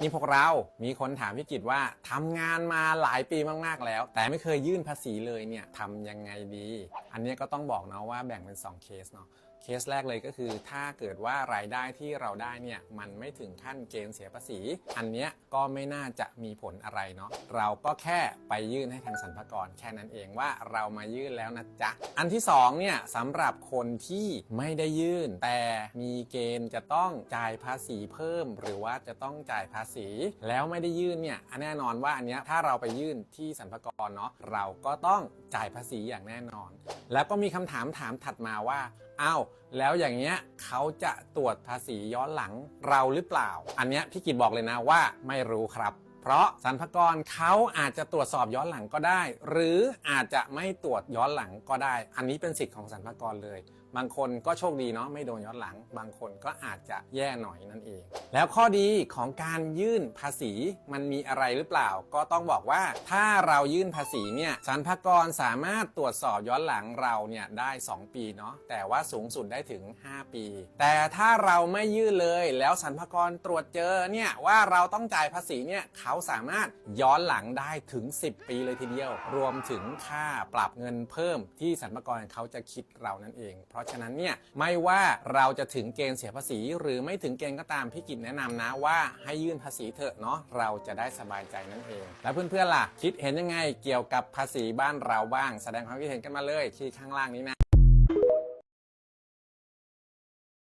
นี่พวกเรามีคนถามพี่กิตว่าทำงานมาหลายปีมากๆแล้ว แต่ไม่เคยยื่นภาษีเลยเนี่ยทำยังไงดี อันนี้ก็ต้องบอกเนาะว่าแบ่งเป็น 2 เคสเนาะเคสแรกเลยก็คือ ถ้าเกิดว่ารายได้ที่เราได้เนี่ยมันไม่ถึงขั้นเกณฑ์เสียภาษี อันเนี้ยก็ไม่น่าจะมีผลอะไรเนาะเราก็แค่ไปยื่นให้ทางสรรพากรแค่นั้นเองว่าเรามายื่นแล้วนะจ๊ะ อันที่สองเนี่ยสำหรับคนที่ไม่ได้ยื่น แต่มีเกณฑ์จะต้องจ่ายภาษีเพิ่ม หรือว่าจะต้องจ่ายภาษี แล้วไม่ได้ยื่นเนี่ยแน่นอนว่าอันเนี้ยถ้าเราไปยื่นที่สรรพากรเนาะเราก็ต้องจ่ายภาษีอย่างแน่นอนแล้วก็มีคำถามถามถัดมาว่าอ้าวแล้วอย่างเงี้ยเขาจะตรวจภาษีย้อนหลังเราหรือเปล่า อันเนี้ยพี่กิตบอกเลยนะว่าไม่รู้ครับ เพราะสรรพากรเขาอาจจะตรวจสอบย้อนหลังก็ได้ หรืออาจจะไม่ตรวจย้อนหลังก็ได้ อันนี้เป็นสิทธิ์ของสรรพากรเลย บางคนก็โชคดีเนาะไม่โดนย้อนหลัง บางคนก็อาจจะแย่หน่อยนั่นเอง แล้วข้อดีของการยื่นภาษีมันมีอะไรหรือเปล่า ก็ต้องบอกว่าถ้าเรายื่นภาษีเนี่ยสรรพากรสามารถตรวจสอบย้อนหลังเราเนี่ยได้ 2 ปีเนาะแต่ว่าสูงสุดได้ถึง 5 ปี แต่ถ้าเราไม่ยื่นเลยแล้วสรรพากรตรวจเจอเนี่ยว่าเราต้องจ่ายภาษีเนี่ยเขาสามารถย้อนหลังได้ถึง 10 ปีเลยทีเดียว รวมถึงค่าปรับเงินเพิ่มที่สรรพากรเขาจะคิดเรานั่นเอง เพราะฉะนั้นเนี่ยไม่ว่าเราจะถึงเกณฑ์เสียภาษี หรือไม่ถึงเกณฑ์ก็ตามพี่กิจแนะนำนะว่าให้ยื่นภาษีเถอะเนาะเราจะได้สบายใจนั่นเอง แล้วเพื่อนๆล่ะคิดเห็นยังไงเกี่ยวกับภาษีบ้านเราบ้าง แสดงความคิดเห็นกันมาเลยที่ข้างล่างนี้นะ